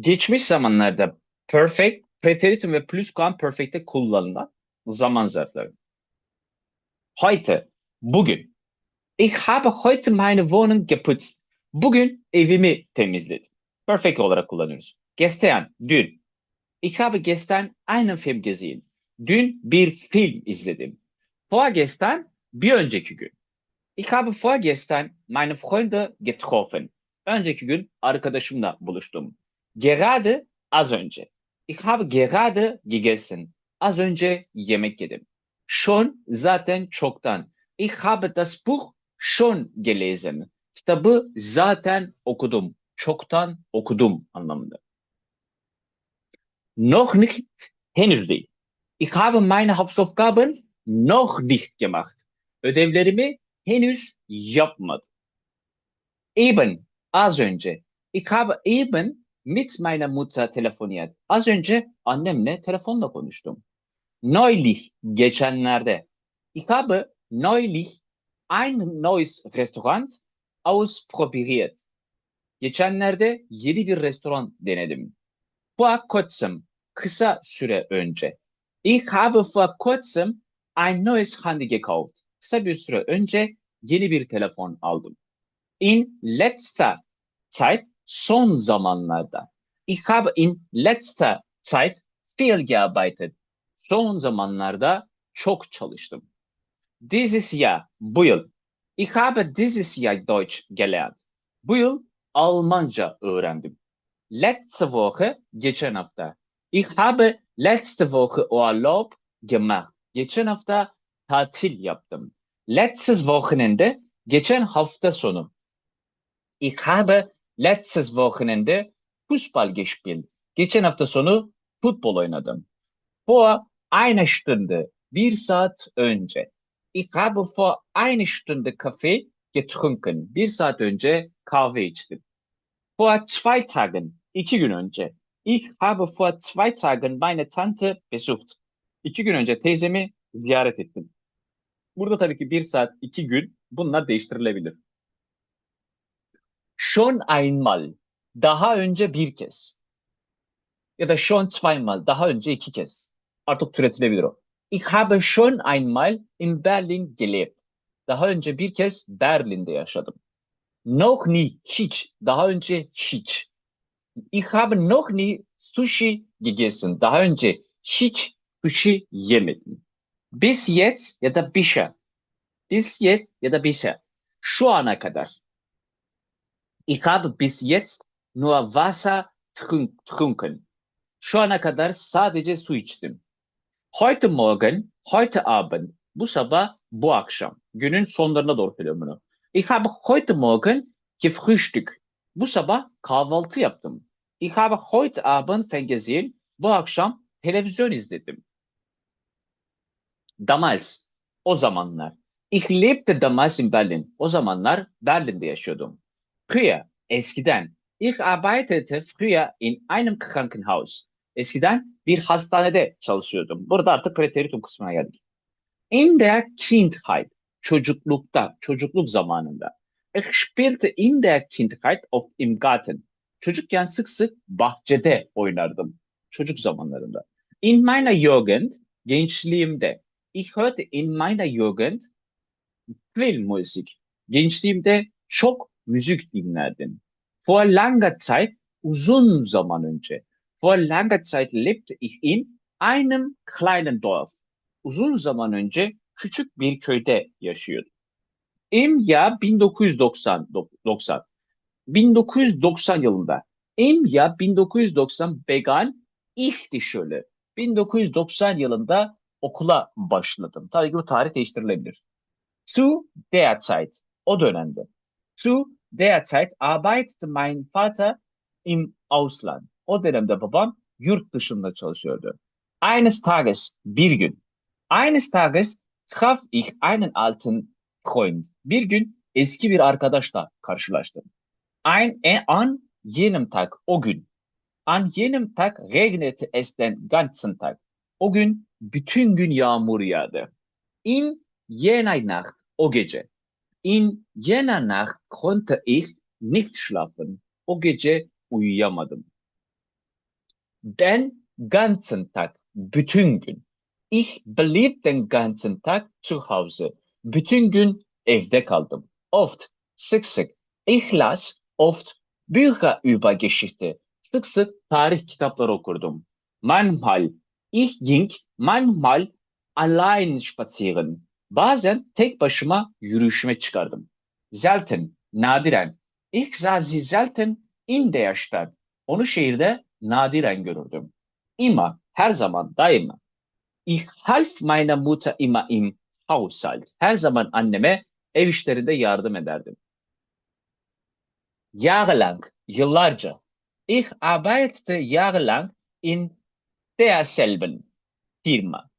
Geçmiş zamanlarda perfect, preteritum ve pluscuamperfect'te kullanılan zaman zarfları. Heute, bugün. Ich habe heute meine Wohnung geputzt. Bugün evimi temizledim. Perfect olarak kullanıyoruz. Gestern, dün. Ich habe gestern einen Film gesehen. Dün bir film izledim. Vorgestern, bir önceki gün. Ich habe vorgestern meine Freunde getroffen. Önceki gün arkadaşımla buluştum. Gerade az önce. Ich habe gerade gegessen. Az önce yemek yedim. Schon zaten çoktan. Ich habe das Buch schon gelesen. Kitabı zaten okudum. Çoktan okudum anlamında. Noch nicht henüz değil. Ich habe meine Hausaufgaben noch nicht gemacht. Ödevlerimi henüz yapmadım. Eben az önce. Ich habe eben mit meiner Mutter telefoniert. Az önce annemle telefonla konuştum. Neulich geçenlerde. Ich habe neulich ein neues Restaurant ausprobiert. Geçenlerde yeni bir restoran denedim. Vor kurzem, kısa süre önce. Ich habe vor kurzem ein neues Handy gekauft. Kısa bir süre önce yeni bir telefon aldım. In letzter Zeit, son zamanlarda. Ich habe in letzter Zeit viel gearbeitet. Son zamanlarda çok çalıştım. Dieses Jahr, bu yıl. Ich habe dieses Jahr Deutsch gelernt. Bu yıl Almanca öğrendim. Letzte Woche, geçen hafta. Ich habe letzte Woche Urlaub gemacht. Geçen hafta tatil yaptım. Letztes Wochenende, geçen hafta sonu. Ich habe letztes Wochenende Fußball gespielt. Geçen hafta sonu futbol oynadım. Vor einer Stunde, bir saat önce. Ich habe vor einer Stunde Kaffee getrunken. Bir saat önce kahve içtim. Vor zwei Tagen, iki gün önce. Ich habe vor zwei Tagen meine Tante besucht. İki gün önce teyzemi ziyaret ettim. Burada tabii ki bir saat, iki gün bunlar değiştirilebilir. Schon einmal, daha önce bir kez. Ya da schon zweimal, daha önce iki kez. Artık türetilebilir o. Ich habe schon einmal in Berlin gelebt. Daha önce bir kez Berlin'de yaşadım. Noch nie, hiç. Daha önce hiç. Ich habe noch nie sushi gegessen. Daha önce hiç sushi yemedim. Bis jetzt ya da bisher. Bis jetzt ya da bisher. Şu ana kadar. Ich habe bis jetzt nur Wasser trunken. Şu ana kadar sadece su içtim. Heute Morgen, heute Abend. Bu sabah, bu akşam. Günün sonlarına doğru söylüyorum bunu. Ich habe heute Morgen gefrühstückt. Bu sabah kahvaltı yaptım. Ich habe heute Abend ferngesehen. Bu akşam televizyon izledim. Damals, o zamanlar. Ich lebte damals in Berlin. O zamanlar Berlin'de yaşıyordum. Früher, eskiden. Ich arbeitete früher in einem Krankenhaus. Eskiden bir hastanede çalışıyordum. Burada artık preteritum kısmına geldik. In der Kindheit, çocuklukta, çocukluk zamanında. Ich spielte in der Kindheit auf im Garten. Çocukken sık sık bahçede oynardım. Çocuk zamanlarında. In meiner Jugend, gençliğimde. Ich hörte in meiner Jugend viel Musik. Gençliğimde çok müzik dinlerdim. Vor langer Zeit, uzun zaman önce. Vor langer Zeit lebte ich in einem kleinen Dorf. Uzun zaman önce küçük bir köyde yaşıyordum. Im Jahr 1990, 90. 1990 yılında. Im Jahr 1990 begann ich die Schule. 1990 yılında okula başladım. Tabii ki bu tarih değiştirilebilir. Zu der Zeit, o dönemde. Zu der Zeit arbeitete mein Vater im Ausland. O dönemde babam yurt dışında çalışıyordu. Eines Tages, bir gün. Eines Tages traf ich einen alten Freund. Bir gün eski bir arkadaşla karşılaştım. Ein, e, an jenem Tag, o gün. An jenem Tag regnete es den ganzen Tag. O gün bütün gün yağmur yağdı. In jener Nacht, o gece. In jener Nacht konnte ich nicht schlafen. O gece uyuyamadım. Den ganzen Tag, bütün gün. Ich blieb den ganzen Tag zu Hause. Bütün gün evde kaldım. Oft, sık sık. Ich las oft Bücher über Geschichte. Sık sık tarih kitapları okurdum. Manchmal, ich ging manchmal allein spazieren. Bazen tek başıma yürüyüşüme çıkardım. Selten, nadiren. Ich sah sie selten in der Stadt. Onu şehirde nadiren görürdüm. Immer, her zaman, daima. Ich half meiner Mutter immer im Haushalt. Her zaman anneme ev işlerinde yardım ederdim. Jahrelang, yıllarca. Ich arbeitete jahrelang in derselben Firma.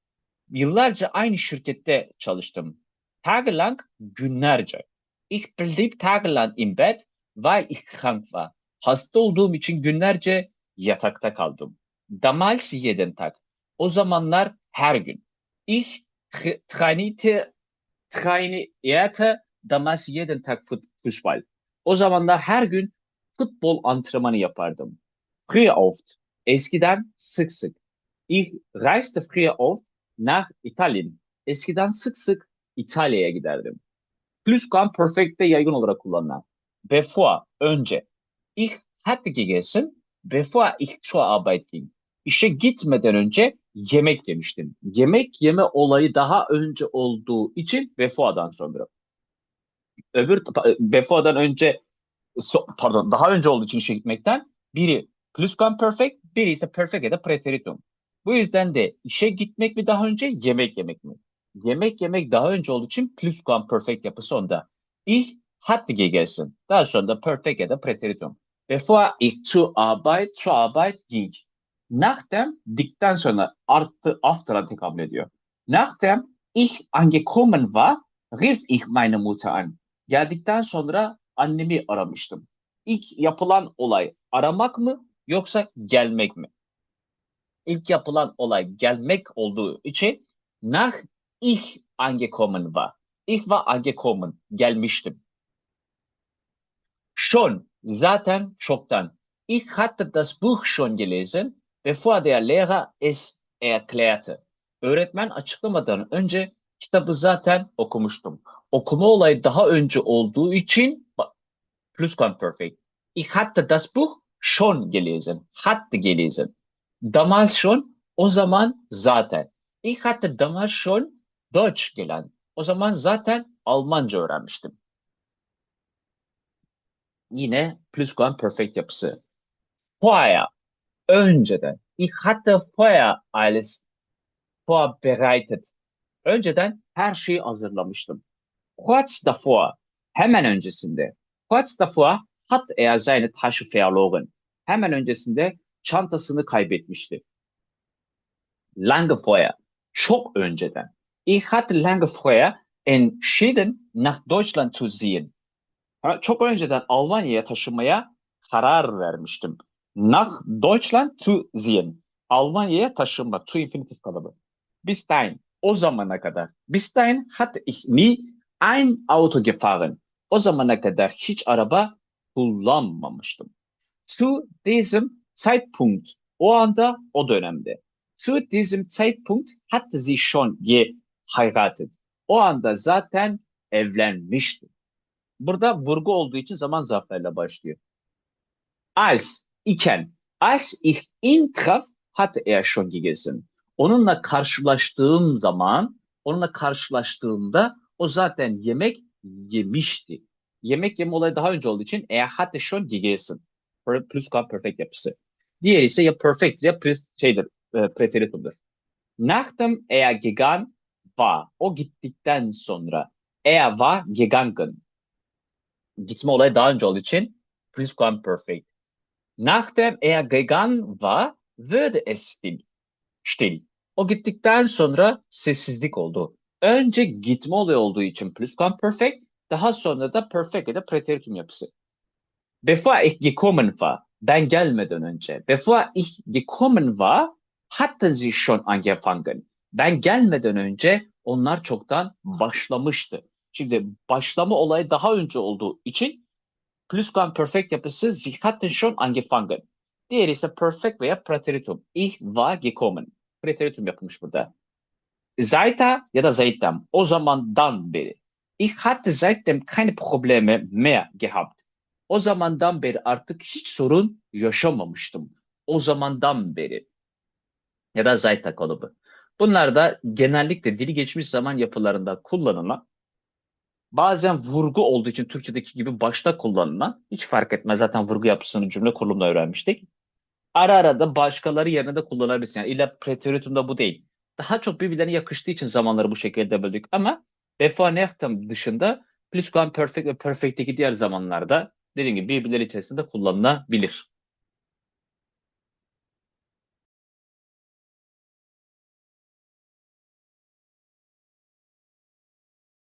Yıllarca aynı şirkette çalıştım. Tagelang, günlerce. Ich blieb tagelang im Bett, weil ich krank war. Hasta olduğum için günlerce yatakta kaldım. Damals jeden Tag. O zamanlar her gün. Ich tra- trainierte, trainierte damals jeden Tag Fußball. O zamanlar her gün futbol antrenmanı yapardım. Früher oft. Eskiden sık sık. Ich reiste früher oft nach Italien. Eskiden sık sık İtalya'ya giderdim. Plusquamperfect'te yaygın olarak kullanılan. Bevor, önce. Ich hatte gegessen, bevor ich zur Arbeit ging. İşe gitmeden önce yemek yemiştim. Yemek yeme olayı daha önce olduğu için befor'dan sonra. Öbür befor'dan önce so- pardon daha önce olduğu için işe gitmekten biri plusquamperfect, biri ise perfect ya da preteritum. Bu yüzden de işe gitmek mi daha önce, yemek yemek mi? Yemek yemek daha önce olduğu için plusquamperfect yapısı onda. Ich hatte gegessen. Daha sonra da perfect ya da preteritum. Bevor ich zur Arbeit, zur Arbeit ging. Nachdem, dikten sonra artı after'a tekabül ediyor. Nachdem ich angekommen war, rief ich meine Mutter an. Geldikten sonra annemi aramıştım. İlk yapılan olay aramak mı yoksa gelmek mi? İlk yapılan olay gelmek olduğu için nach ich angekommen war. Ich war angekommen, gelmiştim. Schon, zaten çoktan. Ich hatte das Buch schon gelesen, bevor der Lehrer es erklärte. Öğretmen açıklamadan önce kitabı zaten okumuştum. Okuma olayı daha önce olduğu için ba- Plusquamperfekt. Ich hatte das Buch schon gelesen. Hatte gelesen. Damals schon, o zaman zaten. Ich hatte damals schon Deutsch gelernt. O zaman zaten Almanca öğrenmiştim. Yine Plusquamperfekt yapısı. Vorher, önceden. Ich hatte vorher alles vorbereitet. Önceden her şeyi hazırlamıştım. Kurz davor, hemen öncesinde. Kurz davor hat er seine Tasche verloren. Hemen öncesinde çantasını kaybetmişti. Lange çok önceden. Ich hatte lange vorher entschieden, nach Deutschland zu ziehen. Çok önceden Almanya'ya taşınmaya karar vermiştim. Nach Deutschland zu ziehen. Almanya'ya taşınma. To infinitif kalıbı. Bis dahin. O zamana kadar. Bis dahin hatte ich nie ein Auto gefahren. O zamana kadar hiç araba kullanmamıştım. Zu diesem Zeitpunkt. O anda, o dönemde. Zu diesem Zeitpunkt hatte sie schon geheiratet. O anda zaten evlenmişti. Burada vurgu olduğu için zaman zarflarıyla başlıyor. Als, iken. Als ich ihn traf, hatte er schon gegessen. Onunla karşılaştığım zaman, onunla karşılaştığımda o zaten yemek yemişti. Yemek yeme olayı daha önce olduğu için er hatte schon gegessen. Per- Plusquamperfekt yapısı. Diğeri ise ya perfect ya plus, şeydir, e, preteritumdur. Nachdem er gegangen war, o gittikten sonra er war gegangen. Gitme olayı daha önce olduğu için Plusquamperfekt. Nachdem er gegangen war, würde es still. Still. O gittikten sonra sessizlik oldu. Önce gitme olayı olduğu için Plusquamperfekt, daha sonra da perfect ya da preteritum yapısı. Bevor ich gekommen war, ben gelmeden önce. Bevor ich gekommen war, hatten sie schon angefangen. Ben gelmeden önce onlar çoktan başlamıştı. Şimdi başlama olayı daha önce olduğu için Pluscuamperfekt yapısı Sie hatten schon angefangen. Diğeri ise perfect veya Präteritum. Ich war gekommen. Präteritum yapılmış burada. Seither ya da seitdem. O zamandan beri. Ich hatte seitdem keine Probleme mehr gehabt. O zamandan beri artık hiç sorun yaşamamıştım. O zamandan beri. Ya da seither kalıbı. Bunlar da genellikle dili geçmiş zaman yapılarında kullanılan bazen vurgu olduğu için Türkçedeki gibi başta kullanılan hiç fark etmez zaten vurgu yapısını cümle kurulumunda öğrenmiştik. Ara ara da başkaları yerine de kullanabilirsin. Yani illa preteritumda bu değil. Daha çok birbirlerine yakıştığı için zamanları bu şekilde böldük ama Befanechtem dışında pluscuamperfect ve perfect'teki diğer zamanlarda dediğim gibi birbirleri içerisinde kullanılabilir.